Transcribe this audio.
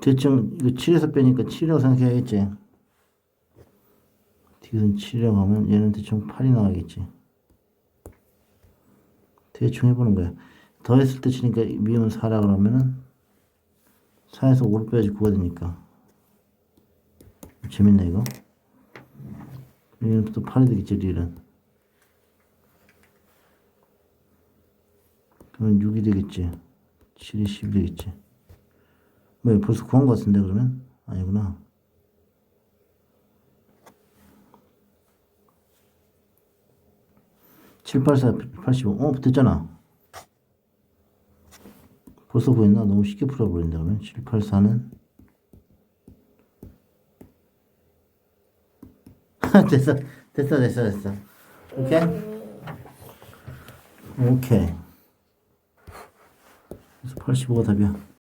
대충 이거 7에서 빼니까 7이라고 생각해야겠지. 디귿은 7이라고 하면 얘는 대충 8이 나와야겠지. 대충 해보는 거야. 더했을 때 치니까 미분 4라 그러면은 4에서 5를 빼야지 9가 되니까. 재밌네 이거. 얘는 또 8이 되겠지 리을은. 그러면 6이 되겠지. 7이 10이 되겠지. 뭐 벌써 구한 것 같은데 그러면? 아니구나. 칠, 팔, 사, 팔십오. 어, 됐잖아. 벌써 구했나? 너무 쉽게 풀어버린다, 그러면. 7, 8, 4는? 됐어. 됐어, 됐어, 됐어. 오케이? 오케이. 그래서 85가 답이야.